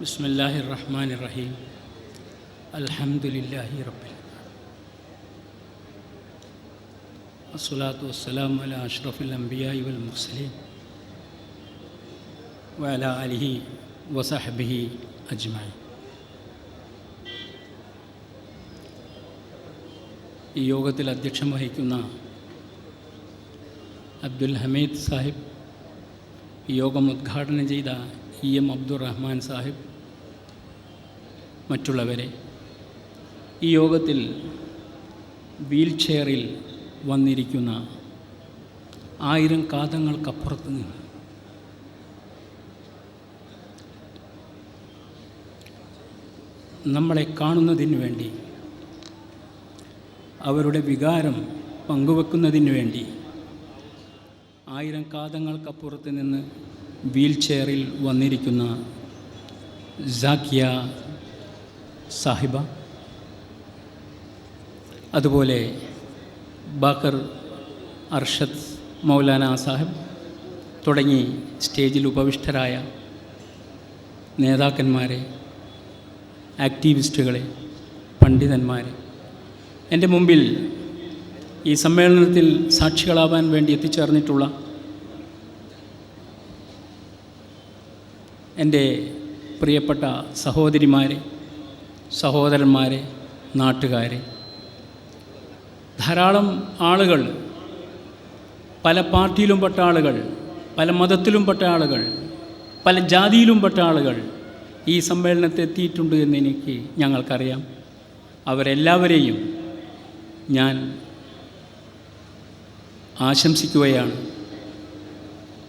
بسم الله الرحمن الرحيم الحمد لله رب العالمين الصلاة والسلام على أشرف الأنبياء والمرسلين وعلى آله وصحبه أجمعين ഈ യോഗത്തിൽ അധ്യക്ഷം വഹിക്കുന്ന അബ്ദുൽ ഹമീദ് സാഹിബ് ഈ യോഗം ഉദ്ഘാടനം ചെയ്ത ഇ എം അബ്ദുറഹ്മാൻ സാഹിബ് മറ്റുള്ളവരെ. ഈ യോഗത്തിൽ വീൽ ചെയറിൽ വന്നിരിക്കുന്ന ആയിരം കാതങ്ങൾക്കപ്പുറത്ത് നിന്ന് നമ്മളെ കാണുന്നതിന് വേണ്ടി അവരുടെ വികാരം പങ്കുവെക്കുന്നതിന് വേണ്ടി ആയിരം കാതങ്ങൾക്കപ്പുറത്ത് നിന്ന് വീൽ ചെയറിൽ വന്നിരിക്കുന്ന സാക്കിയ സാഹിബ. അതുപോലെ ബാക്കർ അർഷദ് മൗലാന സാഹിബ് തുടങ്ങി സ്റ്റേജിൽ ഉപവിഷ്ടരായ നേതാക്കന്മാരെ ആക്ടിവിസ്റ്റുകളെ പണ്ഡിതന്മാരെ. എന്റെ മുമ്പിൽ ഈ സമ്മേളനത്തിൽ സാക്ഷികളാവാൻ വേണ്ടി എത്തിച്ചേർന്നിട്ടുള്ള എന്റെ പ്രിയപ്പെട്ട സഹോദരിമാരെ സഹോദരന്മാരെ നാട്ടുകാരെ. ധാരാളം ആളുകൾ പല പാർട്ടിയിലും പെട്ട ആളുകൾ പല മതത്തിലും പെട്ട ആളുകൾ പല ജാതിയിലും പെട്ട ആളുകൾ ഈ സമ്മേളനത്തിൽ എത്തിയിട്ടുണ്ട് എന്ന് എനിക്ക് ഞങ്ങൾക്കറിയാം. അവരെല്ലാവരെയും ഞാൻ ആശംസിക്കുകയാണ്.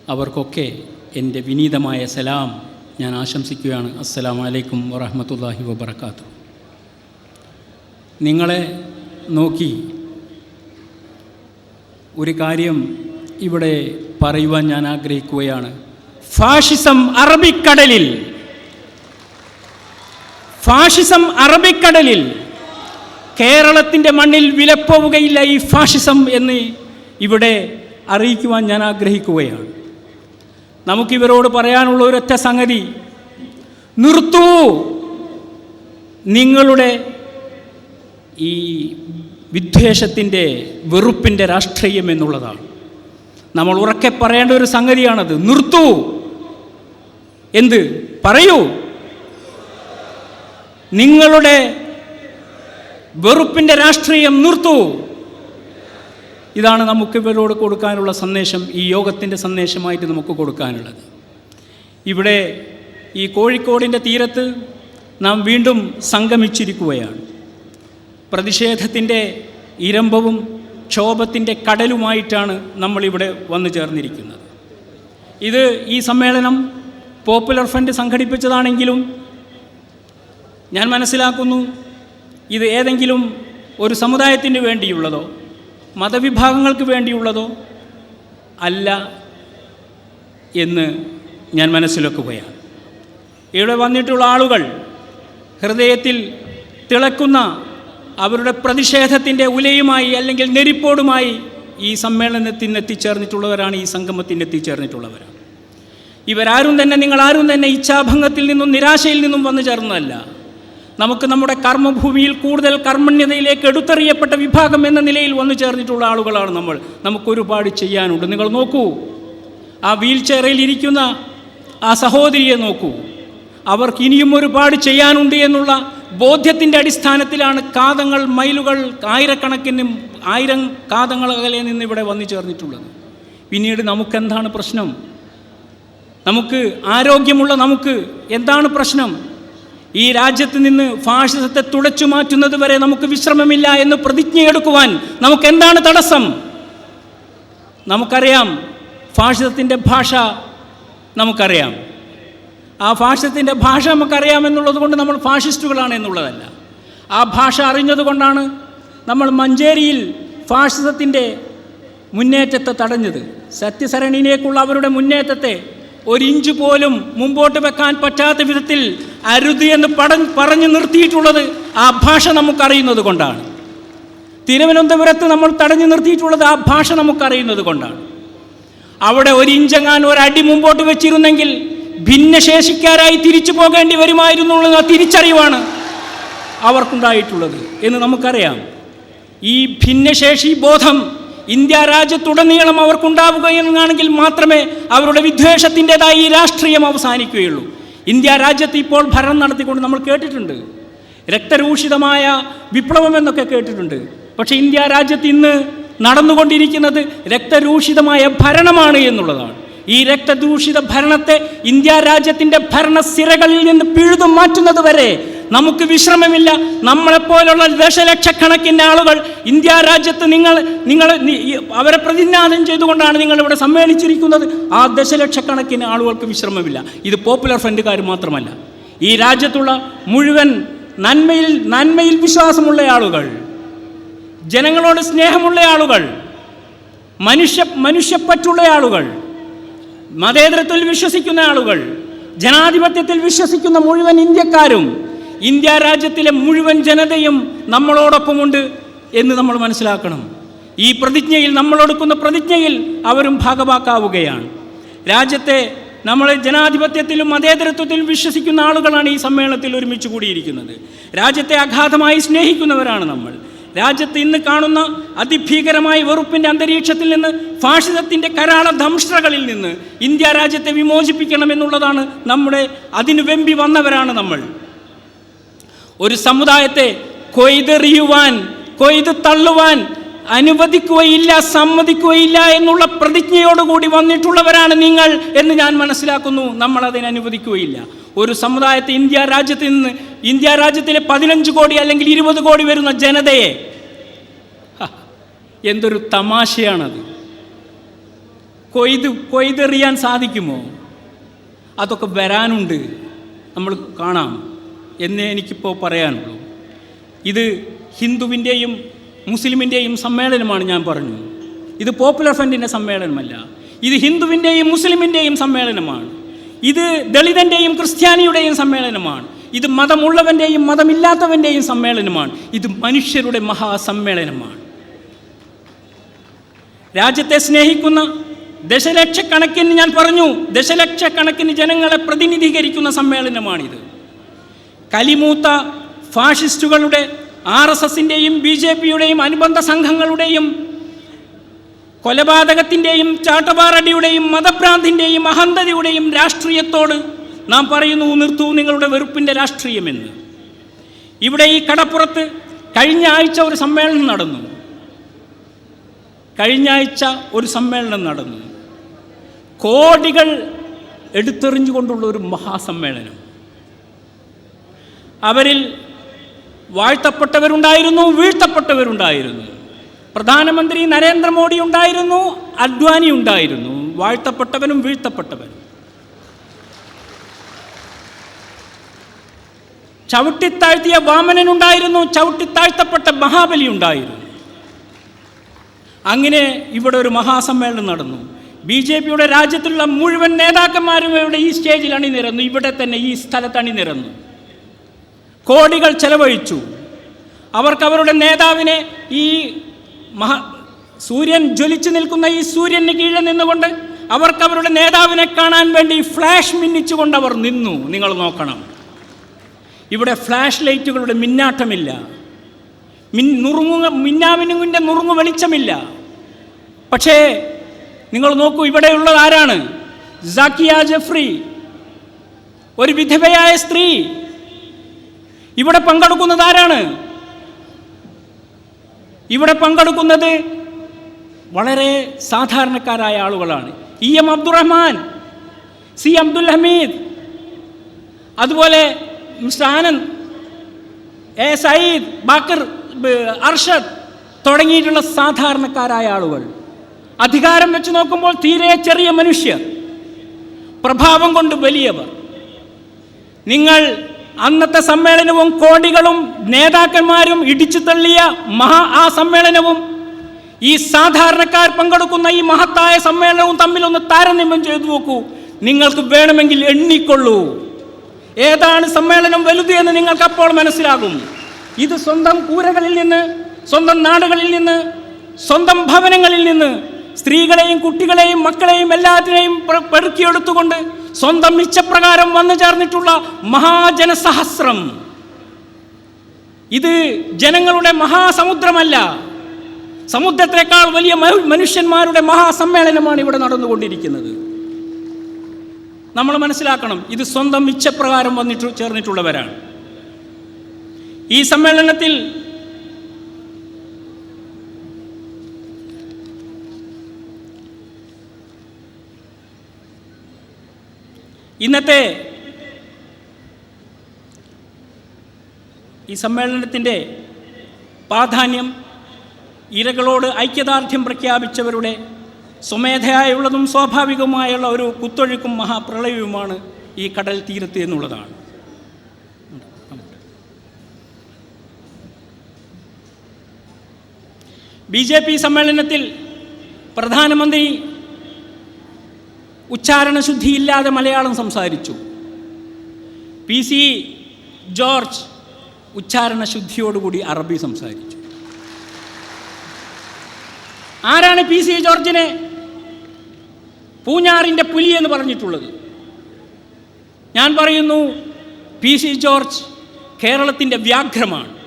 അവർക്കൊക്കെ എന്റെ വിനീതമായ സലാം ഞാൻ ആശംസിക്കുകയാണ്. അസ്സലാം വലൈക്കും വറഹമത്തല്ലാഹി വബർക്കാത്തു നിങ്ങളെ നോക്കി ഒരു കാര്യം ഇവിടെ പറയുവാൻ ഞാൻ ആഗ്രഹിക്കുകയാണ്. ഫാഷിസം അറബിക്കടലിൽ ഫാഷിസം അറബിക്കടലിൽ കേരളത്തിന്റെ മണ്ണിൽ വിലപ്പോവുകയില്ല ഈ ഫാഷിസം എന്ന് ഇവിടെ അറിയിക്കുവാൻ ഞാൻ ആഗ്രഹിക്കുകയാണ്. നമുക്കിവരോട് പറയാനുള്ള ഒരൊറ്റ സംഗതി. നിർത്തൂ. നിങ്ങളുടെ ഈ വിദ്വേഷത്തിന്റെ വെറുപ്പിന്റെ രാഷ്ട്രീയം എന്നുള്ളതാണ്. നമ്മൾ ഉറക്കെ പറയേണ്ട ഒരു സംഗതിയാണത്. നിർത്തൂ. എന്ത്? പറയൂ. നിങ്ങളുടെ വെറുപ്പിന്റെ രാഷ്ട്രീയം നിർത്തൂ. ഇതാണ് നമുക്ക് ഇവരോട് കൊടുക്കാനുള്ള സന്ദേശം ഈ യോഗത്തിന്റെ സന്ദേശമായിട്ട് നമുക്ക് കൊടുക്കാനുള്ളത്. ഇവിടെ ഈ കോഴിക്കോടിന്റെ തീരത്ത് നാം വീണ്ടും സംഗമിച്ചിരിക്കുകയാണ്. പ്രതിഷേധത്തിന്റെ ഇരമ്പവും ക്ഷോഭത്തിന്റെ കടലുമായിട്ടാണ് നമ്മളിവിടെ വന്നു ചേർന്നിരിക്കുന്നത്. ഇത് ഈ സമ്മേളനം പോപ്പുലർ ഫ്രണ്ട് സംഘടിപ്പിച്ചതാണെങ്കിലും ഞാൻ മനസ്സിലാക്കുന്നു ഇത് ഏതെങ്കിലും ഒരു സമുദായത്തിന് വേണ്ടിയുള്ളതോ മതവിഭാഗങ്ങൾക്ക് വേണ്ടിയുള്ളതോ അല്ല എന്ന് ഞാൻ മനസ്സിലാക്കുകയാണ്. ഇവിടെ വന്നിട്ടുള്ള ആളുകൾ ഹൃദയത്തിൽ തിളക്കുന്ന അവരുടെ പ്രതിഷേധത്തിന്റെ ഉലയുമായി അല്ലെങ്കിൽ നെരിപ്പോടുമായി ഈ സമ്മേളനത്തിന് എത്തിച്ചേർന്നിട്ടുള്ളവരാണ് ഈ സംഗമത്തിന് എത്തിച്ചേർന്നിട്ടുള്ളവരാണ്. ഇവരാരും തന്നെ നിങ്ങളാരും തന്നെ ഇച്ഛാഭംഗത്തിൽ നിന്നും നിരാശയിൽ നിന്നും വന്നു ചേർന്നതല്ല. നമുക്ക് നമ്മുടെ കർമ്മഭൂമിയിൽ കൂടുതൽ കർമ്മണ്യതയിലേക്ക് എടുത്തെറിയപ്പെട്ട വിഭാഗം എന്ന നിലയിൽ വന്നു ചേർന്നിട്ടുള്ള ആളുകളാണ് നമ്മൾ. നമുക്കൊരുപാട് ചെയ്യാനുണ്ട്. നിങ്ങൾ നോക്കൂ. ആ വീൽ ചെയറിൽ ഇരിക്കുന്ന ആ സഹോദരിയെ നോക്കൂ. അവർക്ക് ഇനിയും ഒരുപാട് ചെയ്യാനുണ്ട് എന്നുള്ള ബോധ്യത്തിന്റെ അടിസ്ഥാനത്തിലാണ് കാതങ്ങൾ മൈലുകൾ ആയിരക്കണക്കിന് ആയിരം കാതങ്ങൾ അകലെ നിന്ന് ഇവിടെ വന്നു ചേർന്നിട്ടുള്ളത്. പിന്നീട് നമുക്കെന്താണ് പ്രശ്നം? നമുക്ക് ആരോഗ്യമുള്ള നമുക്ക് എന്താണ് പ്രശ്നം? ഈ രാജ്യത്ത് നിന്ന് ഫാഷിസത്തെ തുടച്ചു മാറ്റുന്നത് വരെ നമുക്ക് വിശ്രമമില്ല എന്ന് പ്രതിജ്ഞയെടുക്കുവാൻ നമുക്ക് എന്താണ് തടസ്സം? നമുക്കറിയാം ഫാഷിസത്തിന്റെ ഭാഷ നമുക്കറിയാം. ആ ഫാഷിസത്തിന്റെ ഭാഷ നമുക്കറിയാമെന്നുള്ളത് കൊണ്ട് നമ്മൾ ഫാഷിസ്റ്റുകളാണ് എന്നുള്ളതല്ല. ആ ഭാഷ അറിഞ്ഞതുകൊണ്ടാണ് നമ്മൾ മഞ്ചേരിയിൽ ഫാഷിസത്തിന്റെ മുന്നേറ്റത്തെ തടഞ്ഞത്. സത്യസരണിയിലേക്കുള്ള അവരുടെ മുന്നേറ്റത്തെ ഒരിഞ്ച് പോലും മുമ്പോട്ട് വെക്കാൻ പറ്റാത്ത വിധത്തിൽ അരുത് എന്ന് പട പറഞ്ഞു നിർത്തിയിട്ടുള്ളത് ആ ഭാഷ നമുക്കറിയുന്നത് കൊണ്ടാണ്. തിരുവനന്തപുരത്ത് നമ്മൾ തടഞ്ഞു നിർത്തിയിട്ടുള്ളത് ആ ഭാഷ നമുക്കറിയുന്നത് കൊണ്ടാണ്. അവിടെ ഒരു ഇഞ്ചങ്ങാൻ ഒരടി മുമ്പോട്ട് വെച്ചിരുന്നെങ്കിൽ ഭിന്നശേഷിക്കാരായി തിരിച്ചു പോകേണ്ടി വരുമായിരുന്നു എന്ന തിരിച്ചറിവാണ് അവർക്കുണ്ടായിട്ടുള്ളത് എന്ന് നമുക്കറിയാം. ഈ ഭിന്നശേഷി ബോധം ഇന്ത്യ രാജ്യത്തുടനീളം അവർക്കുണ്ടാവുകയാണെങ്കിൽ മാത്രമേ അവരുടെ വിദ്വേഷത്തിന്റെതായി രാഷ്ട്രീയം അവസാനിക്കുകയുള്ളൂ. ഇന്ത്യ രാജ്യത്ത് ഇപ്പോൾ ഭരണം നടത്തിക്കൊണ്ട് നമ്മൾ കേട്ടിട്ടുണ്ട്. രക്തരൂഷിതമായ വിപ്ലവം എന്നൊക്കെ കേട്ടിട്ടുണ്ട്. പക്ഷേ ഇന്ത്യ രാജ്യത്ത് ഇന്ന് നടന്നുകൊണ്ടിരിക്കുന്നത് രക്തരൂഷിതമായ ഭരണമാണ് എന്നുള്ളതാണ്. ഈ രക്തദൂഷിത ഭരണത്തെ ഇന്ത്യ രാജ്യത്തിന്റെ ഭരണസിരകളിൽ നിന്ന് പിഴുതു മാറ്റുന്നത് വരെ നമുക്ക് വിശ്രമമില്ല. നമ്മളെപ്പോലുള്ള ദശലക്ഷക്കണക്കിന് ആളുകൾ ഇന്ത്യ രാജ്യത്ത് നിങ്ങൾ നിങ്ങൾ അവരെ പ്രതിജ്ഞാനം ചെയ്തുകൊണ്ടാണ് നിങ്ങൾ ഇവിടെ സമ്മേളിച്ചിരിക്കുന്നത്. ആ ദശലക്ഷക്കണക്കിന് ആളുകൾക്ക് വിശ്രമമില്ല. ഇത് പോപ്പുലർ ഫ്രണ്ടുകാർ മാത്രമല്ല. ഈ രാജ്യത്തുള്ള മുഴുവൻ നന്മയിൽ നന്മയിൽ വിശ്വാസമുള്ള ആളുകൾ ജനങ്ങളോട് സ്നേഹമുള്ള ആളുകൾ മനുഷ്യ മനുഷ്യപ്പറ്റുള്ള ആളുകൾ മതേതരത്തിൽ വിശ്വസിക്കുന്ന ആളുകൾ ജനാധിപത്യത്തിൽ വിശ്വസിക്കുന്ന മുഴുവൻ ഇന്ത്യക്കാരും ഇന്ത്യ രാജ്യത്തിലെ മുഴുവൻ ജനതയും നമ്മളോടൊപ്പമുണ്ട് എന്ന് നമ്മൾ മനസ്സിലാക്കണം. ഈ പ്രതിജ്ഞയിൽ നമ്മളെടുക്കുന്ന പ്രതിജ്ഞയിൽ അവരും ഭാഗവാക്കാവുകയാണ്. രാജ്യത്തെ നമ്മൾ ജനാധിപത്യത്തിലും മതേതരത്വത്തിലും വിശ്വസിക്കുന്ന ആളുകളാണ് ഈ സമ്മേളനത്തിൽ ഒരുമിച്ച് കൂടിയിരിക്കുന്നത്. രാജ്യത്തെ അഗാധമായി സ്നേഹിക്കുന്നവരാണ് നമ്മൾ. രാജ്യത്ത് ഇന്ന് കാണുന്ന അതിഭീകരമായ വെറുപ്പിന്റെ അന്തരീക്ഷത്തിൽ നിന്ന് ഫാഷിസത്തിന്റെ കരാള ദംഷ്ട്രകളിൽ നിന്ന് ഇന്ത്യ രാജ്യത്തെ വിമോചിപ്പിക്കണമെന്നുള്ളതാണ് നമ്മുടെ അതിനു വെമ്പി വന്നവരാണ് നമ്മൾ. ഒരു സമുദായത്തെ കൊയ്തെറിയുവാൻ കൊയ്ത് തള്ളുവാൻ അനുവദിക്കുകയില്ല സമ്മതിക്കുകയില്ല എന്നുള്ള പ്രതിജ്ഞയോടുകൂടി വന്നിട്ടുള്ളവരാണ് നിങ്ങൾ എന്ന് ഞാൻ മനസ്സിലാക്കുന്നു. നമ്മൾ അതിനെ അനുവദിക്കുകയില്ല. ഒരു സമുദായത്തെ ഇന്ത്യ രാജ്യത്ത് നിന്ന് ഇന്ത്യ രാജ്യത്തിലെ പതിനഞ്ച് കോടി അല്ലെങ്കിൽ ഇരുപത് കോടി വരുന്ന ജനതയെ. എന്തൊരു തമാശയാണത്. കൊയ്ത് കൊയ്തെറിയാൻ സാധിക്കുമോ? അതൊക്കെ വരാനുണ്ട്. നമ്മൾ കാണാം. എന്നേ എനിക്കിപ്പോൾ പറയാനുള്ളൂ. ഇത് ഹിന്ദുവിന്റെയും മുസ്ലിമിന്റെയും സമ്മേളനമാണ് ഞാൻ പറഞ്ഞു. ഇത് പോപ്പുലർ ഫ്രണ്ടിന്റെ സമ്മേളനമല്ല. ഇത് ഹിന്ദുവിന്റെയും മുസ്ലിമിന്റെയും സമ്മേളനമാണ്. ഇത് ദളിതന്റെയും ക്രിസ്ത്യാനിയുടെയും സമ്മേളനമാണ്. ഇത് മതമുള്ളവന്റെയും മതമില്ലാത്തവന്റെയും സമ്മേളനമാണ്. ഇത് മനുഷ്യരുടെ മഹാസമ്മേളനമാണ്. രാജ്യത്തെ സ്നേഹിക്കുന്ന ദശലക്ഷക്കണക്കിന് ഞാൻ പറഞ്ഞു ദശലക്ഷക്കണക്കിന് ജനങ്ങളെ പ്രതിനിധീകരിക്കുന്ന സമ്മേളനമാണിത്. കലിമൂത്ത ഫാഷിസ്റ്റുകളുടെ ആർ എസ് എസിന്റെയും ബി ജെ പിയുടെയും അനുബന്ധ സംഘങ്ങളുടെയും കൊലപാതകത്തിന്റെയും ചാട്ടവാറടിയുടെയും മതഭ്രാന്തിന്റെയും അഹന്തതയുടെയും രാഷ്ട്രീയത്തോട് നാം പറയുന്നു നിർത്തൂ നിങ്ങളുടെ വെറുപ്പിന്റെ രാഷ്ട്രീയമെന്ന്. ഇവിടെ ഈ കടപ്പുറത്ത് കഴിഞ്ഞ ആഴ്ച ഒരു സമ്മേളനം നടന്നു. കഴിഞ്ഞ ആഴ്ച ഒരു സമ്മേളനം നടന്നു. കോടികൾ എടുത്തെറിഞ്ഞുകൊണ്ടുള്ള ഒരു മഹാസമ്മേളനം. അവരിൽ വാഴ്ത്തപ്പെട്ടവരുണ്ടായിരുന്നു വീഴ്ത്തപ്പെട്ടവരുണ്ടായിരുന്നു. പ്രധാനമന്ത്രി നരേന്ദ്രമോദി ഉണ്ടായിരുന്നു അദ്വാനി ഉണ്ടായിരുന്നു. വാഴ്ത്തപ്പെട്ടവനും വീഴ്ത്തപ്പെട്ടവനും. ചവിട്ടിത്താഴ്ത്തിയ വാമനൻ ഉണ്ടായിരുന്നു ചവിട്ടിത്താഴ്ത്തപ്പെട്ട മഹാബലി ഉണ്ടായിരുന്നു അങ്ങനെ ഇവിടെ ഒരു മഹാസമ്മേളനം നടന്നു. ബി ജെ പിയുടെ രാജ്യത്തുള്ള മുഴുവൻ നേതാക്കന്മാരും ഇവിടെ ഈ സ്റ്റേജിൽ അണിനിരന്നു ഇവിടെ തന്നെ ഈ സ്ഥലത്ത് അണിനിരന്നു. കോടികൾ ചെലവഴിച്ചു. അവർക്ക് അവരുടെ നേതാവിനെ ഈ മഹ സൂര്യൻ ജ്വലിച്ചു നിൽക്കുന്ന ഈ സൂര്യന് കീഴിൽ നിന്നുകൊണ്ട് അവർക്ക് അവരുടെ നേതാവിനെ കാണാൻ വേണ്ടി ഫ്ലാഷ് മിന്നിച്ചുകൊണ്ട് അവർ നിന്നു. നിങ്ങൾ നോക്കണം. ഇവിടെ ഫ്ലാഷ് ലൈറ്റുകളുടെ മിന്നാട്ടമില്ല. മിൻ നുറുങ്ങു മിന്നാമിനുങ്ങിന്റെ നുറുങ്ങു വെളിച്ചമില്ല. പക്ഷേ നിങ്ങൾ നോക്കൂ ഇവിടെയുള്ളത് ആരാണ്? ജാക്കിയ ജഫ്രി ഒരു വിധവയായ സ്ത്രീ. ഇവിടെ പങ്കെടുക്കുന്നത് ആരാണ്? ഇവിടെ പങ്കെടുക്കുന്നത് വളരെ സാധാരണക്കാരായ ആളുകളാണ്. E M Abdurahman C Abdul Hameed അതുപോലെ ആനന്ദ് എ സയ്യിദ് ബാക്കർ അർഷദ് തുടങ്ങിയിട്ടുള്ള സാധാരണക്കാരായ ആളുകൾ. അധികാരം വെച്ച് നോക്കുമ്പോൾ തീരെ ചെറിയ മനുഷ്യർ പ്രഭാവം കൊണ്ട് വലിയവർ. നിങ്ങൾ അന്നത്തെ സമ്മേളനവും കോടികളും നേതാക്കന്മാരും ഇടിച്ചു തള്ളിയ മഹാ ആ സമ്മേളനവും ഈ സാധാരണക്കാർ പങ്കെടുക്കുന്ന ഈ മഹത്തായ സമ്മേളനവും തമ്മിലൊന്ന് താരതമ്യം ചെയ്തു നോക്കൂ. നിങ്ങൾക്ക് വേണമെങ്കിൽ എണ്ണിക്കൊള്ളൂ. ഏതാണ് സമ്മേളനം വലുത് എന്ന് നിങ്ങൾക്ക് അപ്പോൾ മനസ്സിലാകും. ഇത് സ്വന്തം കൂരകളിൽ നിന്ന് സ്വന്തം നാടുകളിൽ നിന്ന് സ്വന്തം ഭവനങ്ങളിൽ നിന്ന് സ്ത്രീകളെയും കുട്ടികളെയും മക്കളെയും എല്ലാത്തിനെയും പെടുക്കിയെടുത്തുകൊണ്ട് സ്വന്തം ഇച്ഛപ്രകാരം വന്നു ചേർന്നിട്ടുള്ള മഹാജനസഹസ്രം. ഇത് ജനങ്ങളുടെ മഹാസമുദ്രമല്ല. സമുദ്രത്തെക്കാൾ വലിയ മനുഷ്യന്മാരുടെ മഹാസമ്മേളനമാണ് ഇവിടെ നടന്നുകൊണ്ടിരിക്കുന്നത്. നമ്മൾ മനസ്സിലാക്കണം ഇത് സ്വന്തം ഇച്ഛപ്രകാരം വന്നിട്ട് ചേർന്നിട്ടുള്ളവരാണ്. ഈ സമ്മേളനത്തിൽ ഇന്നത്തെ ഈ സമ്മേളനത്തിന്റെ പ്രാധാന്യം ഇരകളോട് ഐക്യദാർഢ്യം പ്രഖ്യാപിച്ചവരുടെ സ്വമേധയായുള്ളതും സ്വാഭാവികവുമായുള്ള ഒരു കുത്തൊഴുക്കും മഹാപ്രളയവുമാണ് ഈ കടൽ തീരത്ത് എന്നുള്ളതാണ്. ബി ജെ പി സമ്മേളനത്തിൽ പ്രധാനമന്ത്രി ഉച്ചാരണശുദ്ധിയില്ലാതെ മലയാളം സംസാരിച്ചു. പി സി ജോർജ് ഉച്ചാരണശുദ്ധിയോടുകൂടി അറബി സംസാരിച്ചു. ആരാണ് പി സി ജോർജിനെ? പൂഞ്ഞാറിന്റെ പുലി എന്ന് പറഞ്ഞിട്ടുള്ളത്. ഞാൻ പറയുന്നു പി സി ജോർജ് കേരളത്തിന്റെ വ്യാഘ്രമാണ്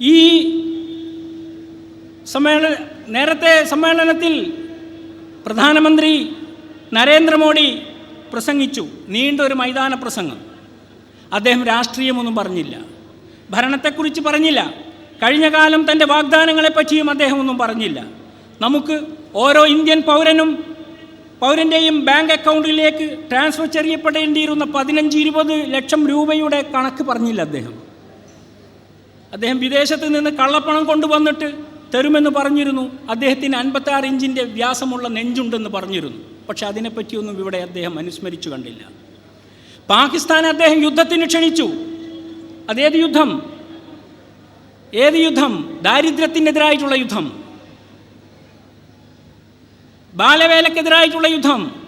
ഈ സമ്മേളന നേരത്തെ സമ്മേളനത്തിൽ പ്രധാനമന്ത്രി നരേന്ദ്രമോദി പ്രസംഗിച്ചു. നീണ്ടൊരു മൈതാന പ്രസംഗം. അദ്ദേഹം രാഷ്ട്രീയമൊന്നും പറഞ്ഞില്ല. ഭരണത്തെക്കുറിച്ച് പറഞ്ഞില്ല. കഴിഞ്ഞ കാലം തന്റെ വാഗ്ദാനങ്ങളെപ്പറ്റിയും അദ്ദേഹം ഒന്നും പറഞ്ഞില്ല. നമുക്ക് ഓരോ ഇന്ത്യൻ പൗരനും പൗരന്റെയും ബാങ്ക് അക്കൗണ്ടിലേക്ക് ട്രാൻസ്ഫർ ചെയ്യപ്പെടേണ്ടിയിരുന്ന പതിനഞ്ച് ഇരുപത് ലക്ഷം രൂപയുടെ കണക്ക് പറഞ്ഞില്ല അദ്ദേഹം. അദ്ദേഹം വിദേശത്ത് നിന്ന് കള്ളപ്പണം കൊണ്ടുവന്നിട്ട് തരുമെന്ന് പറഞ്ഞിരുന്നു. അദ്ദേഹത്തിന് അൻപത്താറ് ഇഞ്ചിന്റെ വ്യാസമുള്ള നെഞ്ചുണ്ടെന്ന് പറഞ്ഞിരുന്നു. പക്ഷെ അതിനെപ്പറ്റിയൊന്നും ഇവിടെ അദ്ദേഹം അനുസ്മരിച്ചു കണ്ടില്ല. പാകിസ്ഥാൻ അദ്ദേഹം യുദ്ധത്തിന് ക്ഷണിച്ചു. അതേത് യുദ്ധം? ഏത് യുദ്ധം? ദാരിദ്ര്യത്തിനെതിരായിട്ടുള്ള യുദ്ധം. ബാലവേലക്കെതിരായിട്ടുള്ള യുദ്ധം.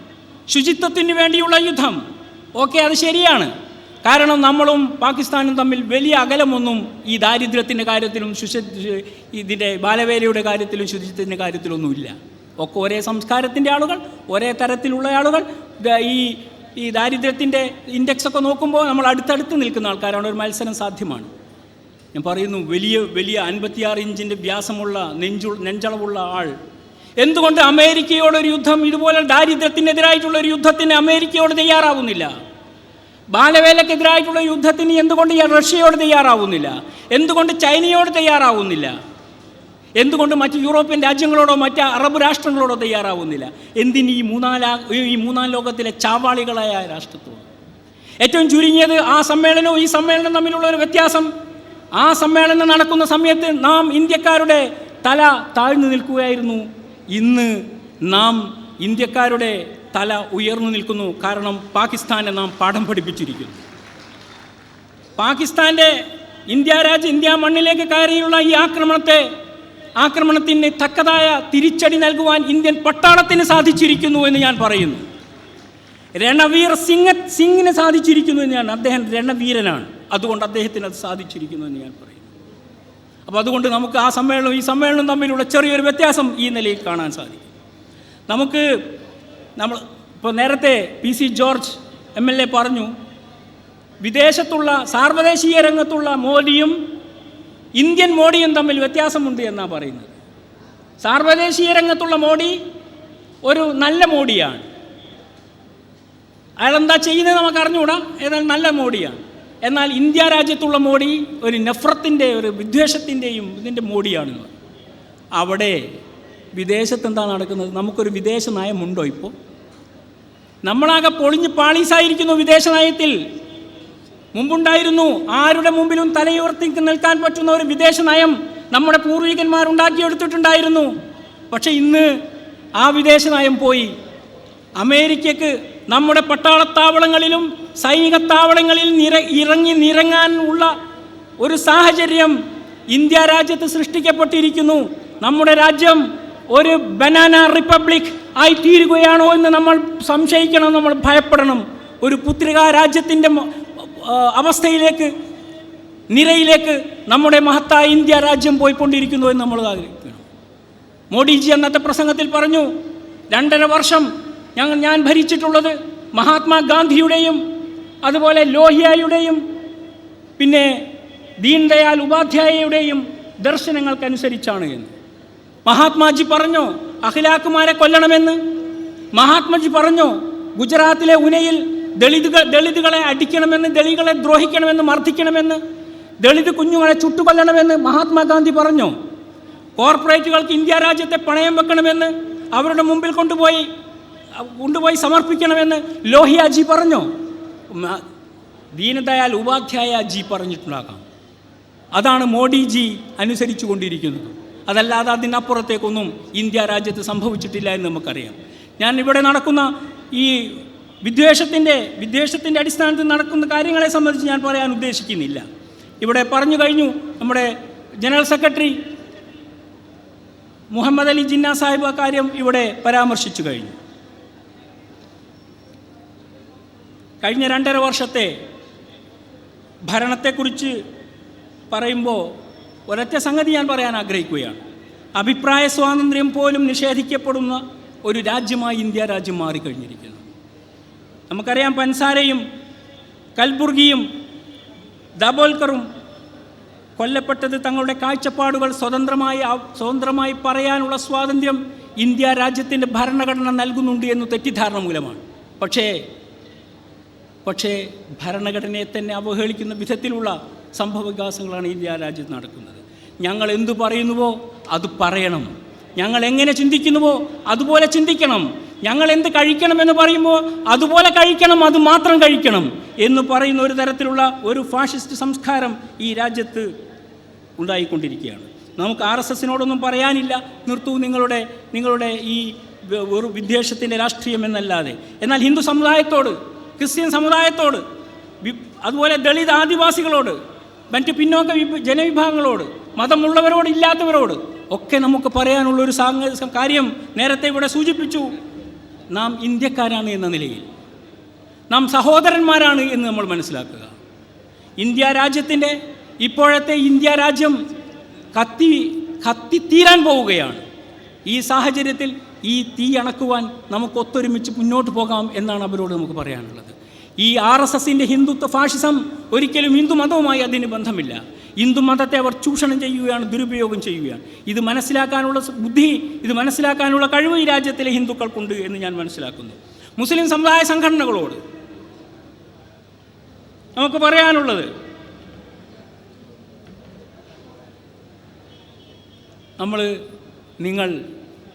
ശുചിത്വത്തിന് വേണ്ടിയുള്ള യുദ്ധം. ഓക്കെ അത് ശരിയാണ്. കാരണം നമ്മളും പാകിസ്ഥാനും തമ്മിൽ വലിയ അകലമൊന്നും ഈ ദാരിദ്ര്യത്തിന്റെ കാര്യത്തിലും ശുചി ഇതിന്റെ ബാലവേലയുടെ കാര്യത്തിലും ശുചിത്വത്തിന്റെ കാര്യത്തിലൊന്നുമില്ല. ഒക്കെ ഒരേ സംസ്കാരത്തിന്റെ ആളുകൾ ഒരേ തരത്തിലുള്ള ആളുകൾ. ഈ ഈ ദാരിദ്ര്യത്തിന്റെ ഇൻഡെക്സ് ഒക്കെ നോക്കുമ്പോൾ നമ്മൾ അടുത്തടുത്ത് നിൽക്കുന്ന ആൾക്കാരാണ്. ഒരു മത്സരം സാധ്യമാണ്. ഞാൻ പറയുന്നു വലിയ വലിയ അൻപത്തിയാറ് ഇഞ്ചിന്റെ വ്യാസമുള്ള നെഞ്ചു നെഞ്ചളവുള്ള ആൾ. എന്തുകൊണ്ട് അമേരിക്കയോടൊരു യുദ്ധം ഇതുപോലെ ദാരിദ്ര്യത്തിനെതിരായിട്ടുള്ള ഒരു യുദ്ധത്തിന് അമേരിക്കയോട് തയ്യാറാവുന്നില്ല? ബാലവേലക്കെതിരായിട്ടുള്ള യുദ്ധത്തിന് എന്തുകൊണ്ട് റഷ്യയോട് തയ്യാറാവുന്നില്ല? എന്തുകൊണ്ട് ചൈനയോട് തയ്യാറാവുന്നില്ല? എന്തുകൊണ്ട് മറ്റ് യൂറോപ്യൻ രാജ്യങ്ങളോടോ മറ്റ് അറബ് രാഷ്ട്രങ്ങളോടോ തയ്യാറാവുന്നില്ല? എന്തിന് ഈ മൂന്നാലാ ഈ മൂന്നാം ലോകത്തിലെ ചാവാളികളായ രാഷ്ട്രത്വം? ഏറ്റവും ചുരുങ്ങിയത് ആ സമ്മേളനവും ഈ സമ്മേളനം തമ്മിലുള്ള ഒരു വ്യത്യാസം. ആ സമ്മേളനം നടക്കുന്ന സമയത്ത് നാം ഇന്ത്യക്കാരുടെ തല താഴ്ന്നു നിൽക്കുകയായിരുന്നു. ഇന്ന് നാം ഇന്ത്യക്കാരുടെ തല ഉയർന്നു നിൽക്കുന്നു. കാരണം പാകിസ്ഥാനെ നാം പാഠം പഠിപ്പിച്ചിരിക്കുന്നു. പാകിസ്ഥാന്റെ ഇന്ത്യ രാജ്യം ഇന്ത്യ മണ്ണിലേക്ക് കയറിയുള്ള ഈ ആക്രമണത്തെ ആക്രമണത്തിന് തക്കതായ തിരിച്ചടി നൽകുവാൻ ഇന്ത്യൻ പട്ടാളത്തിന് സാധിച്ചിരിക്കുന്നു എന്ന് ഞാൻ പറയുന്നു. രണവീർ സിംഗ് സിംഗിന് സാധിച്ചിരിക്കുന്നു എന്ന് ഞാൻ അദ്ദേഹം രണവീരനാണ്. അതുകൊണ്ട് അദ്ദേഹത്തിന് അത് സാധിച്ചിരിക്കുന്നു എന്ന് ഞാൻ പറയുന്നു. അപ്പോൾ അതുകൊണ്ട് നമുക്ക് ആ സമ്മേളനം ഈ സമ്മേളനം തമ്മിലുള്ള ചെറിയൊരു വ്യത്യാസം ഈ നിലയിൽ കാണാൻ സാധിക്കും. നമുക്ക് നമ്മൾ ഇപ്പോൾ നേരത്തെ P C George M L A പറഞ്ഞു വിദേശത്തുള്ള സാർവദേശീയ രംഗത്തുള്ള മോഡിയും ഇന്ത്യൻ മോഡിയും തമ്മിൽ വ്യത്യാസമുണ്ട് എന്നാണ് പറയുന്നത്. സാർവദേശീയ രംഗത്തുള്ള മോഡി ഒരു നല്ല മോഡിയാണ് അയാൾ എന്താ ചെയ്യുന്നത് നമുക്ക് അറിഞ്ഞുകൂടാ? ഏതായാലും നല്ല മോഡിയാണ് എന്നാൽ ഇന്ത്യ രാജ്യത്തുള്ള മോഡി ഒരു നഫ്രത്തിന്റെ ഒരു വിദ്വേഷത്തിന്റെയും ഇതിന്റെ മോഡിയാണെന്ന് അവിടെ വിദേശത്ത് എന്താ നടക്കുന്നത്? നമുക്കൊരു വിദേശ നയമുണ്ടോ ഇപ്പോൾ നമ്മളാകെ പൊളിഞ്ഞ് പാളീസായിരിക്കുന്നു വിദേശ നയത്തിൽ. മുമ്പുണ്ടായിരുന്നു ആരുടെ മുമ്പിലും തലയുയർത്തി നിൽക്കാൻ പറ്റുന്ന ഒരു വിദേശ നയം നമ്മുടെ പൂർവികന്മാർ ഉണ്ടാക്കിയെടുത്തിട്ടുണ്ടായിരുന്നു. പക്ഷെ ഇന്ന് ആ വിദേശ നയം പോയി. അമേരിക്കക്ക് നമ്മുടെ പട്ടാളത്താവളങ്ങളിലും സൈനിക താവളങ്ങളിൽ നിര ഇറങ്ങി നിരങ്ങാൻ ഉള്ള ഒരു സാഹചര്യം ഇന്ത്യ രാജ്യത്ത് സൃഷ്ടിക്കപ്പെട്ടിരിക്കുന്നു. നമ്മുടെ രാജ്യം ഒരു ബനാന റിപ്പബ്ലിക് ആയി തീരുകയാണോ എന്ന് നമ്മൾ സംശയിക്കണം നമ്മൾ ഭയപ്പെടണം. ഒരു പുത്രികാ രാജ്യത്തിന്റെ അവസ്ഥയിലേക്ക് നിരയിലേക്ക് നമ്മുടെ മഹത്തായ ഇന്ത്യ രാജ്യം പോയിക്കൊണ്ടിരിക്കുന്നു എന്ന് നമ്മൾ ആഗ്രഹിക്കണം. മോഡിജി അന്നത്തെ പ്രസംഗത്തിൽ പറഞ്ഞു രണ്ടര വർഷം ഞങ്ങൾ ഞാൻ ഭരിച്ചിട്ടുള്ളത് മഹാത്മാഗാന്ധിയുടെയും അതുപോലെ ലോഹിയായുടെയും പിന്നെ ദീൻദയാൽ ഉപാധ്യായയുടെയും ദർശനങ്ങൾക്കനുസരിച്ചാണ് എന്ന്. മഹാത്മാജി പറഞ്ഞു അഖിലാക്കുമാരെ കൊല്ലണമെന്ന്? മഹാത്മാജി പറഞ്ഞു ഗുജറാത്തിലെ ഉനയിൽ ദളിതുകൾ ദളിതുകളെ അടിക്കണമെന്ന് ദളികളെ ദ്രോഹിക്കണമെന്ന് മർദ്ദിക്കണമെന്ന് ദളിത് കുഞ്ഞുങ്ങളെ ചുട്ടുകൊല്ലണമെന്ന് മഹാത്മാഗാന്ധി പറഞ്ഞു? കോർപ്പറേറ്റുകൾക്ക് ഇന്ത്യ രാജ്യത്തെ പണയം വെക്കണമെന്ന് അവരുടെ മുമ്പിൽ കൊണ്ടുപോയി കൊണ്ടുപോയി സമർപ്പിക്കണമെന്ന് ലോഹിയാജി പറഞ്ഞു? ദീനദയാൽ ഉപാധ്യായ ജി പറഞ്ഞിട്ടുണ്ടാകാം. അതാണ് മോഡിജി അനുസരിച്ചു കൊണ്ടിരിക്കുന്നത് അതല്ലാതെ അതിനപ്പുറത്തേക്കൊന്നും ഇന്ത്യ രാജ്യത്ത് സംഭവിച്ചിട്ടില്ല എന്ന് നമുക്കറിയാം. ഞാൻ ഇവിടെ നടക്കുന്ന ഈ വിദ്വേഷത്തിന്റെ വിദ്വേഷത്തിന്റെ അടിസ്ഥാനത്തിൽ നടക്കുന്ന കാര്യങ്ങളെ സംബന്ധിച്ച് ഞാൻ പറയാൻ ഉദ്ദേശിക്കുന്നില്ല. ഇവിടെ പറഞ്ഞു കഴിഞ്ഞു നമ്മുടെ ജനറൽ സെക്രട്ടറി മുഹമ്മദ് അലി ജിന്ന സാഹിബ് കാര്യം ഇവിടെ പരാമർശിച്ചു കഴിഞ്ഞു. കഴിഞ്ഞ രണ്ടര വർഷത്തെ ഭരണത്തെക്കുറിച്ച് പറയുമ്പോൾ ഒരൊറ്റ സംഗതി ഞാൻ പറയാൻ ആഗ്രഹിക്കുകയാണ്. അഭിപ്രായ സ്വാതന്ത്ര്യം പോലും നിഷേധിക്കപ്പെടുന്ന ഒരു രാജ്യമായി ഇന്ത്യ രാജ്യം മാറിക്കഴിഞ്ഞിരിക്കുന്നു. നമുക്കറിയാം പൻസാരയും കൽബുർഗിയും ദബോൽക്കറും കൊല്ലപ്പെട്ടത് തങ്ങളുടെ കാഴ്ചപ്പാടുകൾ സ്വതന്ത്രമായി സ്വതന്ത്രമായി പറയാനുള്ള സ്വാതന്ത്ര്യം ഇന്ത്യ രാജ്യത്തിന്റെ ഭരണഘടന നൽകുന്നുണ്ട് എന്ന് തെറ്റിദ്ധാരണ മൂലമാണ്. പക്ഷേ പക്ഷേ ഭരണഘടനയെ തന്നെ അവഹേളിക്കുന്ന വിധത്തിലുള്ള സംഭവവികാസങ്ങളാണ് ഇന്ത്യ രാജ്യത്ത് നടക്കുന്നത്. ഞങ്ങൾ എന്തു പറയുന്നുവോ അത് പറയണം. ഞങ്ങൾ എങ്ങനെ ചിന്തിക്കുന്നുവോ അതുപോലെ ചിന്തിക്കണം. ഞങ്ങൾ എന്ത് കഴിക്കണമെന്ന് പറയുമ്പോൾ അതുപോലെ കഴിക്കണം അത് മാത്രം കഴിക്കണം എന്ന് പറയുന്ന ഒരു തരത്തിലുള്ള ഒരു ഫാഷിസ്റ്റ് സംസ്കാരം ഈ രാജ്യത്ത് ഉണ്ടായിക്കൊണ്ടിരിക്കുകയാണ്. നമുക്ക് ആർ എസ് എസിനോടൊന്നും പറയാനില്ല. നിർത്തൂ നിങ്ങളുടെ നിങ്ങളുടെ ഈ ഒരു വിദ്വേഷത്തിന്റെ രാഷ്ട്രീയം എന്നല്ലാതെ. എന്നാൽ ഹിന്ദു സമുദായത്തോട് ക്രിസ്ത്യൻ സമുദായത്തോട് അതുപോലെ ദളിത് ആദിവാസികളോട് മറ്റ് പിന്നോക്ക വിഭ- ജനവിഭാഗങ്ങളോട് മതമുള്ളവരോട് ഇല്ലാത്തവരോട് ഒക്കെ നമുക്ക് പറയാനുള്ള ഒരു സാങ്ക കാര്യം നേരത്തെ ഇവിടെ സൂചിപ്പിച്ചു. നാം ഇന്ത്യക്കാരാണ് എന്ന നിലയിൽ. നാം സഹോദരന്മാരാണ് എന്ന് നമ്മൾ മനസ്സിലാക്കുക. ഇന്ത്യ രാജ്യത്തിന്റെ ഇപ്പോഴത്തെ ഇന്ത്യ രാജ്യം കത്തി കത്തിത്തീരാൻ പോവുകയാണ്. ഈ സാഹചര്യത്തിൽ ഈ തീ അണക്കുവാൻ നമുക്ക് ഒത്തൊരുമിച്ച് മുന്നോട്ട് പോകാം എന്നാണ് അവരോട് നമുക്ക് പറയാനുള്ളത്. ഈ ആർ എസ് എസിന്റെ ഹിന്ദുത്വ ഫാഷിസം ഒരിക്കലും ഹിന്ദു മതവുമായി അതിന് ബന്ധമില്ല. ഹിന്ദു മതത്തെ അവർ ചൂഷണം ചെയ്യുകയാണ് ദുരുപയോഗം ചെയ്യുകയാണ്. ഇത് മനസ്സിലാക്കാനുള്ള ബുദ്ധി ഇത് മനസ്സിലാക്കാനുള്ള കഴിവ് ഈ രാജ്യത്തിലെ ഹിന്ദുക്കൾക്കുണ്ട് എന്ന് ഞാൻ മനസ്സിലാക്കുന്നു. മുസ്ലിം സമുദായ സംഘടനകളോട് നമുക്ക് പറയാനുള്ളത് നമ്മൾ നിങ്ങൾ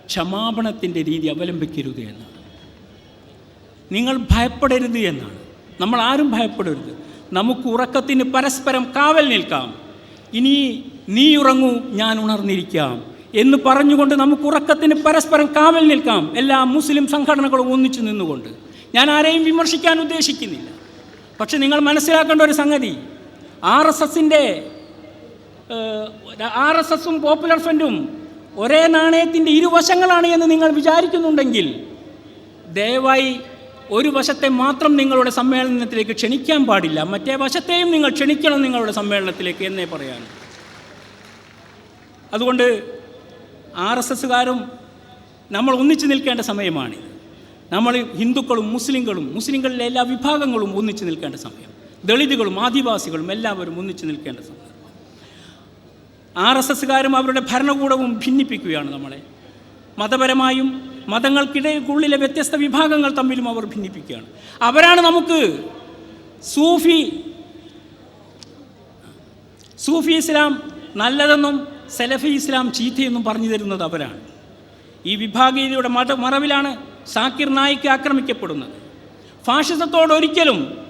ക്ഷമാപണത്തിന്റെ രീതി അവലംബിക്കരുത് എന്നാണ്. നിങ്ങൾ ഭയപ്പെടരുത് എന്നാണ്. നമ്മൾ ആരും ഭയപ്പെടരുത്. നമുക്ക് ഉറക്കത്തിന് പരസ്പരം കാവൽ നിൽക്കാം. ഇനി നീ ഉറങ്ങൂ ഞാൻ ഉണർന്നിരിക്കാം എന്ന് പറഞ്ഞുകൊണ്ട് നമുക്ക് ഉറക്കത്തിന് പരസ്പരം കാവൽ നിൽക്കാം എല്ലാ മുസ്ലിം സംഘടനകളും ഒന്നിച്ചു നിന്നുകൊണ്ട്. ഞാൻ ആരെയും വിമർശിക്കാൻ ഉദ്ദേശിക്കുന്നില്ല. പക്ഷെ നിങ്ങൾ മനസ്സിലാക്കേണ്ട ഒരു സംഗതി. ആർ എസ് എസിന്റെ ആർ എസ് എസും പോപ്പുലർ ഫ്രണ്ടും ഒരേ നാണയത്തിന്റെ ഇരുവശങ്ങളാണ് എന്ന് നിങ്ങൾ വിചാരിക്കുന്നുണ്ടെങ്കിൽ ദയവായി ഒരു വശത്തെ മാത്രം നിങ്ങളുടെ സമ്മേളനത്തിലേക്ക് ക്ഷണിക്കാൻ പാടില്ല മറ്റേ വശത്തെയും നിങ്ങൾ ക്ഷണിക്കണം നിങ്ങളുടെ സമ്മേളനത്തിലേക്ക് എന്നേ പറയാൻ. അതുകൊണ്ട് ആർ എസ് എസ്സുകാരും നമ്മൾ ഒന്നിച്ചു നിൽക്കേണ്ട സമയമാണിത് നമ്മൾ ഹിന്ദുക്കളും മുസ്ലിങ്ങളും മുസ്ലിങ്ങളിലെ എല്ലാ വിഭാഗങ്ങളും ഒന്നിച്ചു നിൽക്കേണ്ട സമയം. ദളിതുകളും ആദിവാസികളും എല്ലാവരും ഒന്നിച്ചു നിൽക്കേണ്ട സമയം. ആർ എസ് എസ്സുകാരും അവരുടെ ഭരണകൂടവും ഭിന്നിപ്പിക്കുകയാണ് നമ്മളെ. മതപരമായും മതങ്ങൾക്കിടയ്ക്കുള്ളിലെ വ്യത്യസ്ത വിഭാഗങ്ങൾ തമ്മിലും അവർ ഭിന്നിപ്പിക്കുകയാണ്. അവരാണ് നമുക്ക് സൂഫി സൂഫി ഇസ്ലാം നല്ലതെന്നും സെലഫി ഇസ്ലാം ചീത്തയെന്നും പറഞ്ഞു തരുന്നത് അവരാണ്. ഈ വിഭാഗീയതയുടെ മത മറവിലാണ് സാക്കിർ നായിക്ക് ആക്രമിക്കപ്പെടുന്നത്. ഫാഷിസത്തോട് ഒരിക്കലും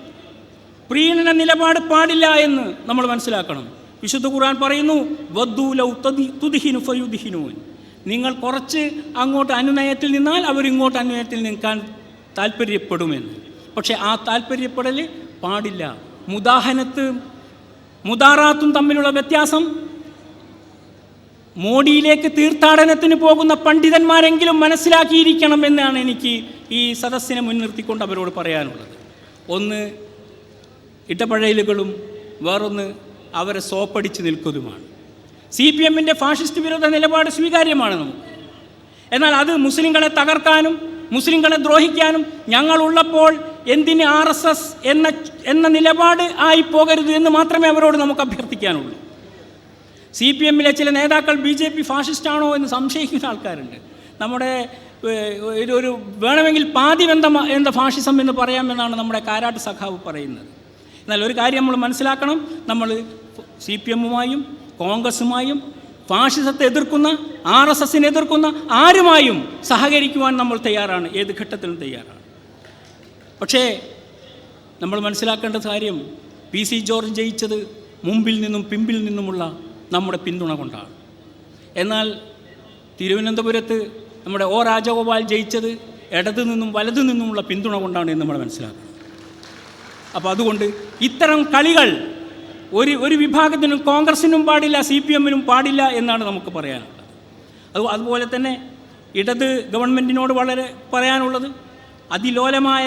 പ്രീണന നിലപാട് പാടില്ല എന്ന് നമ്മൾ മനസ്സിലാക്കണം. വിശുദ്ധ ഖുർആൻ പറയുന്നു വദ്ദൂലൗ തദി തുദിഹിനു ഫയുദിഹിനൂൻ. നിങ്ങൾ കുറച്ച് അങ്ങോട്ട് അനുനയത്തിൽ നിന്നാൽ അവരിങ്ങോട്ട് അനുനയത്തിൽ നിൽക്കാൻ താല്പര്യപ്പെടുമെന്ന്. പക്ഷേ ആ താല്പര്യപ്പെടൽ പാടില്ല. മുദാഹനത്ത് മുദാറാത്തും തമ്മിലുള്ള വ്യത്യാസം മോഡിയിലേക്ക് തീർത്ഥാടനത്തിന് പോകുന്ന പണ്ഡിതന്മാരെങ്കിലും മനസ്സിലാക്കിയിരിക്കണം എന്നാണ് എനിക്ക് ഈ സദസ്സിനെ മുൻനിർത്തിക്കൊണ്ട് അവരോട് പറയാനുള്ളത്. ഒന്ന് ഇടപഴയലുകളും വേറൊന്ന് അവരെ സോപ്പടിച്ച് നിൽക്കുന്നതുമാണ്. സി പി എമ്മിന്റെ ഫാഷിസ്റ്റ് വിരോധ നിലപാട് സ്വീകാര്യമാണ് നമുക്ക് എന്നാൽ അത് മുസ്ലിങ്ങളെ തകർക്കാനും മുസ്ലിങ്ങളെ ദ്രോഹിക്കാനും ഞങ്ങളുള്ളപ്പോൾ എന്തിന് ആർ എസ് എസ് എന്ന എന്ന നിലപാട് ആയി പോകരുത് എന്ന് മാത്രമേ അവരോട് നമുക്ക് അഭ്യർത്ഥിക്കാനുള്ളൂ. സി പി എമ്മിലെ ചില നേതാക്കൾ ബി ജെ പി ഫാഷിസ്റ്റാണോ എന്ന് സംശയിക്കുന്ന ആൾക്കാരുണ്ട്. നമ്മുടെ ഒരു വേണമെങ്കിൽ പാതി വെന്ത എന്ത ഫാഷിസം എന്ന് പറയാമെന്നാണ് നമ്മുടെ കാരാട്ട് സഖാവ് പറയുന്നത്. എന്നാൽ ഒരു കാര്യം നമ്മൾ മനസ്സിലാക്കണം. നമ്മൾ സി പി എമ്മുമായും കോൺഗ്രസുമായും ഫാഷിസത്തെ എതിർക്കുന്ന ആർ എസ് എസിനെ എതിർക്കുന്ന ആരുമായും സഹകരിക്കുവാൻ നമ്മൾ തയ്യാറാണ് ഏത് ഘട്ടത്തിലും തയ്യാറാണ്. പക്ഷേ നമ്മൾ മനസ്സിലാക്കേണ്ട കാര്യം പി സി ജോർജ് ജയിച്ചത് മുമ്പിൽ നിന്നും പിമ്പിൽ നിന്നുമുള്ള നമ്മുടെ പിന്തുണ കൊണ്ടാണ്. എന്നാൽ തിരുവനന്തപുരത്ത് നമ്മുടെ ഒ രാജഗോപാൽ ജയിച്ചത് ഇടതു നിന്നും വലതു നിന്നുമുള്ള പിന്തുണ കൊണ്ടാണ് എന്ന് നമ്മൾ മനസ്സിലാക്കുന്നത് അപ്പോൾ അതുകൊണ്ട് ഇത്തരം കളികൾ ഒരു ഒരു വിഭാഗത്തിനും കോൺഗ്രസിനും പാടില്ല സി പി എമ്മിനും പാടില്ല എന്നാണ് നമുക്ക് പറയാനുള്ളത്. അത് അതുപോലെ തന്നെ ഇടത് ഗവൺമെന്റിനോട് വളരെ പറയാനുള്ളത്. അതിലോലമായ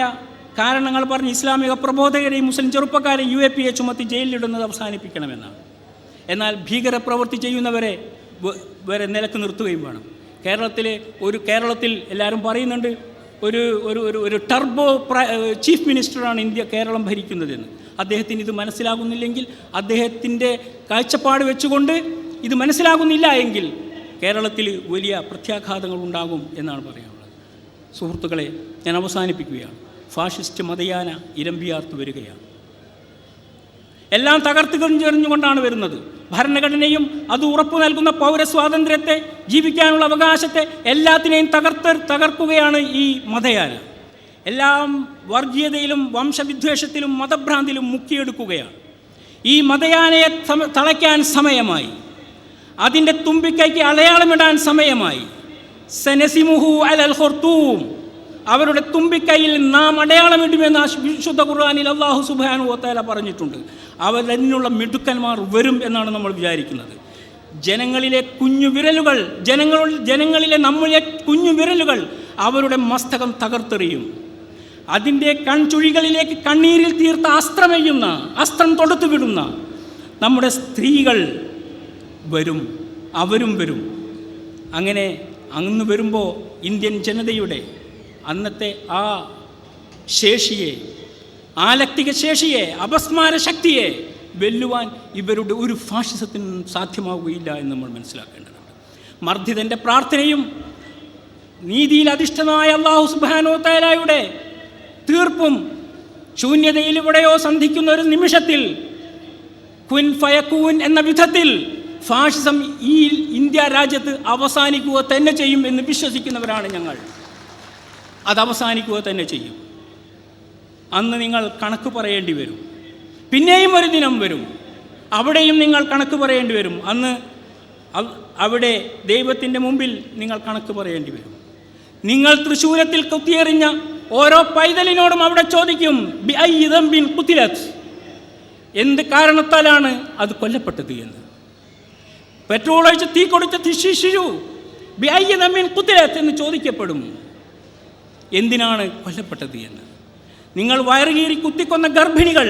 കാരണങ്ങൾ പറഞ്ഞ് ഇസ്ലാമിക പ്രബോധകരെയും മുസ്ലിം ചെറുപ്പക്കാരെയും യു എ പി എ ചുമത്തി ജയിലിലിടുന്നത് അവസാനിപ്പിക്കണമെന്നാണ്. എന്നാൽ ഭീകര പ്രവൃത്തി ചെയ്യുന്നവരെ വരെ നിലയ്ക്ക് നിർത്തുകയും വേണം. കേരളത്തിലെ ഒരു കേരളത്തിൽ എല്ലാവരും പറയുന്നുണ്ട് ഒരു ഒരു ഒരു ഒരു ടർബോ ചീഫ് മിനിസ്റ്ററാണ് ഇന്ത്യ കേരളം ഭരിക്കുന്നതെന്ന്. അദ്ദേഹത്തിന് ഇത് മനസ്സിലാകുന്നില്ലെങ്കിൽ അദ്ദേഹത്തിന്റെ കാഴ്ചപ്പാട് വെച്ചുകൊണ്ട് ഇത് മനസ്സിലാകുന്നില്ല എങ്കിൽ കേരളത്തിൽ വലിയ പ്രത്യാഘാതങ്ങൾ ഉണ്ടാകും എന്നാണ് പറയാനുള്ളത്. സുഹൃത്തുക്കളെ ഞാൻ അവസാനിപ്പിക്കുകയാണ്. ഫാഷിസ്റ്റ് മതയാന ഇരമ്പിയാർത്ത് വരികയാണ്. എല്ലാം തകർത്ത് കഴിഞ്ഞുകൊണ്ടാണ് വരുന്നത്. ഭരണഘടനയും അത് ഉറപ്പു നൽകുന്ന പൗരസ്വാതന്ത്ര്യത്തെ ജീവിക്കാനുള്ള അവകാശത്തെ എല്ലാത്തിനെയും തകർത്ത് തകർക്കുകയാണ് ഈ മതയാന എല്ലാം വർഗീയതയിലും വംശവിദ്വേഷത്തിലും മതഭ്രാന്തിലും മുക്കിയെടുക്കുകയാണ്. ഈ മതയാനയെ തളയ്ക്കാൻ സമയമായി. അതിന്റെ തുമ്പിക്കൈക്ക് അടയാളമിടാൻ സമയമായി. സെനസിമുഹു അൽ ഖുർത്തൂം. അവരുടെ തുമ്പിക്കൈയിൽ നാം അടയാളമിടുമെന്ന് വിശുദ്ധ ഖുർആാനിൽ അള്ളാഹു സുബാനു ഓത്തേല പറഞ്ഞിട്ടുണ്ട്. അവരതിനുള്ള മിടുക്കന്മാർ വരും എന്നാണ് നമ്മൾ വിചാരിക്കുന്നത്. ജനങ്ങളിലെ കുഞ്ഞു വിരലുകൾ ജനങ്ങളിൽ ജനങ്ങളിലെ നമ്മളിലെ കുഞ്ഞു വിരലുകൾ അവരുടെ മസ്തകം തകർത്തെറിയും. അതിന്റെ കൺചുഴികളിലേക്ക് കണ്ണീരിൽ തീർത്ത അസ്ത്രമെയ്യുന്ന അസ്ത്രം തൊടുത്തു വിടുന്ന നമ്മുടെ സ്ത്രീകൾ വരും അവരും വരും. അങ്ങനെ അങ്ങ് വരുമ്പോൾ ഇന്ത്യൻ ജനതയുടെ അന്നത്തെ ആ ശേഷിയെ ആലക്തിക ശേഷിയെ അപസ്മാര ശക്തിയെ വെല്ലുവാൻ ഇവരുടെ ഒരു ഫാഷിസത്തിനും സാധ്യമാവുകയില്ല എന്ന് നമ്മൾ മനസ്സിലാക്കേണ്ടതുണ്ട് മർദ്ദിതന്റെ പ്രാർത്ഥനയും നീതിയിൽ അധിഷ്ഠനായ അള്ളാഹു സുബാനോ തേലായുടെ തീർപ്പും ശൂന്യതയിൽ ഇവിടെയോ സന്ധിക്കുന്ന ഒരു നിമിഷത്തിൽ കുൻ ഫയക്കൂൻ എന്ന വിധത്തിൽ ഫാഷിസം ഈ ഇന്ത്യ രാജ്യത്ത് അവസാനിക്കുക തന്നെ ചെയ്യും എന്ന് വിശ്വസിക്കുന്നവരാണ് ഞങ്ങൾ. അത് അവസാനിക്കുക തന്നെ ചെയ്യും. അന്ന് നിങ്ങൾ കണക്ക് പറയേണ്ടി വരും. പിന്നെയും ഒരു ദിനം വരും. അവിടെയും നിങ്ങൾ കണക്ക് പറയേണ്ടി വരും. അന്ന് അവിടെ ദൈവത്തിന്റെ മുമ്പിൽ നിങ്ങൾ കണക്ക് പറയേണ്ടി വരും. നിങ്ങൾ തൃശ്ശൂരത്തിൽ കുത്തിയെറിഞ്ഞ ഓരോ പൈതലിനോടും അവിടെ ചോദിക്കും ബിൻ കുത്തിലത്ത്. എന്ത് കാരണത്താലാണ് അത് കൊല്ലപ്പെട്ടത് എന്ന്. പെട്രോൾ ഒഴിച്ച് തീ കൊടുത്ത തിശിശിരു ബി ഐ ദംബിൻ കുത്തിലത്ത് എന്ന് ചോദിക്കപ്പെടും. എന്തിനാണ് കൊല്ലപ്പെട്ടത് എന്ന്? നിങ്ങൾ വയറുകീറി കുത്തിക്കൊന്ന ഗർഭിണികൾ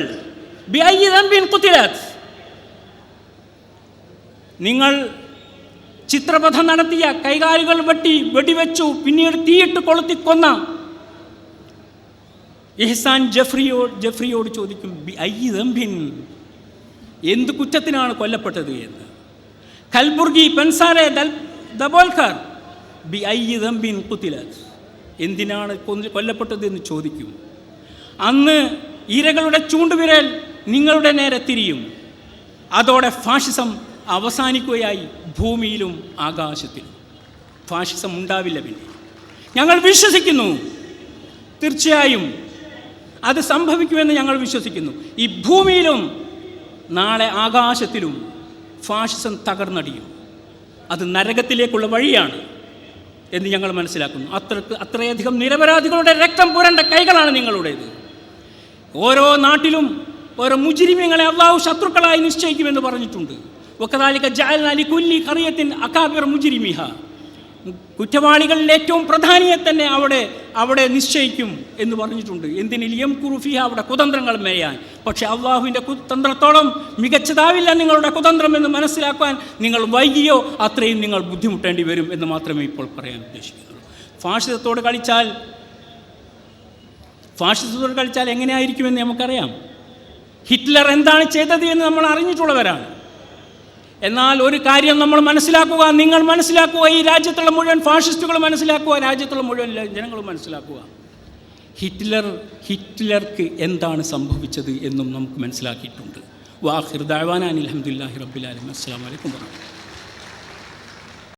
നിങ്ങൾ ചിത്രപഥം നടത്തിയ കൈകാലുകൾ വെട്ടി വെടിവെച്ചു പിന്നീട് തീയിട്ട് കൊളുത്തിക്കൊന്ന ഇഹ്സാൻ ജഫ്രിയോട് ജഫ്രിയോട് ചോദിക്കും ദംബിൻ എന്ത് കുറ്റത്തിനാണ് കൊല്ലപ്പെട്ടത് എന്ന്? കൽബുർഗി പെൻസാരെ ദൽ ദബോൽക്കർ ബി ഐ ദംബിൻ കുത്തിലത് എന്തിനാണ് കൊന്ന- കൊല്ലപ്പെട്ടത് എന്ന് ചോദിക്കും. അന്ന് ഇരകളുടെ ചൂണ്ടുവിരൽ നിങ്ങളുടെ നേരെ തിരിയും. അതോടെ ഫാഷിസം അവസാനിക്കുകയായി ഭൂമിയിലും ആകാശത്തിലും. ഫാഷിസം ഉണ്ടാവില്ല പിന്നെ. ഞങ്ങൾ വിശ്വസിക്കുന്നു. തീർച്ചയായും അത് സംഭവിക്കുമെന്ന് ഞങ്ങൾ വിശ്വസിക്കുന്നു. ഈ ഭൂമിയിലും നാളെ ആകാശത്തിലും ഫാഷിസം തകർന്നടിയും. അത് നരകത്തിലേക്കുള്ള വഴിയാണ്. എന്ന് ഞങ്ങൾ മനസ്സിലാക്കുന്നു. അത്ര അത്രയധികം നിരപരാധികളുടെ രക്തം പുരണ്ട കൈകളാണ് നിങ്ങളുടേത്. ഓരോ നാട്ടിലും ഓരോ മുജിരിമ്യങ്ങളെ അള്ളാഹു ശത്രുക്കളായി നിശ്ചയിക്കുമെന്ന് പറഞ്ഞിട്ടുണ്ട്. ഒക്കതാലിക്ക ജാലി കുല്ലി കറിയത്തിൻ അക്കാബിർ മുജിരിമിഹ. കുറ്റവാളികളിൽ ഏറ്റവും പ്രധാനിയെ തന്നെ അവിടെ അവിടെ നിശ്ചയിക്കും എന്ന് പറഞ്ഞിട്ടുണ്ട്. എന്തിന്? ലിയം കുറുഫിയ അവിടെ കുതന്ത്രങ്ങൾ മേയാൻ. പക്ഷേ അള്ളാഹുവിന്റെ കുതന്ത്രത്തോളം മികച്ചതാവില്ല നിങ്ങളുടെ കുതന്ത്രം എന്ന് മനസ്സിലാക്കാൻ നിങ്ങൾ വൈകിയോ അത്രയും നിങ്ങൾ ബുദ്ധിമുട്ടേണ്ടി വരും എന്ന് മാത്രമേ ഇപ്പോൾ പറയാൻ ഉദ്ദേശിക്കുന്നുള്ളൂ. ഫാഷിസത്തോട് കളിച്ചാൽ ഫാഷിസത്തോട് കളിച്ചാൽ എങ്ങനെയായിരിക്കുമെന്ന് നമുക്കറിയാം. ഹിറ്റ്ലർ എന്താണ് ചെയ്തത് എന്ന് നമ്മൾ അറിഞ്ഞിട്ടുള്ളവരാണ്. എന്നാൽ ഒരു കാര്യം നമ്മൾ മനസ്സിലാക്കുക നിങ്ങൾ മനസ്സിലാക്കുക ഈ രാജ്യത്തുള്ള മുഴുവൻ ഫാഷിസ്റ്റുകൾ മനസ്സിലാക്കുക രാജ്യത്തുള്ള മുഴുവൻ ജനങ്ങൾ മനസ്സിലാക്കുക. ഹിറ്റ്ലർ ഹിറ്റ്ലർക്ക് എന്താണ് സംഭവിച്ചത് എന്നും നമുക്ക് മനസ്സിലാക്കിയിട്ടുണ്ട്. വാഹിർ ദാവാനാൻ അലഹമുല്ലാഹി റബ്ബുലാലും അസ്സാം വലൈക്കും പറഞ്ഞു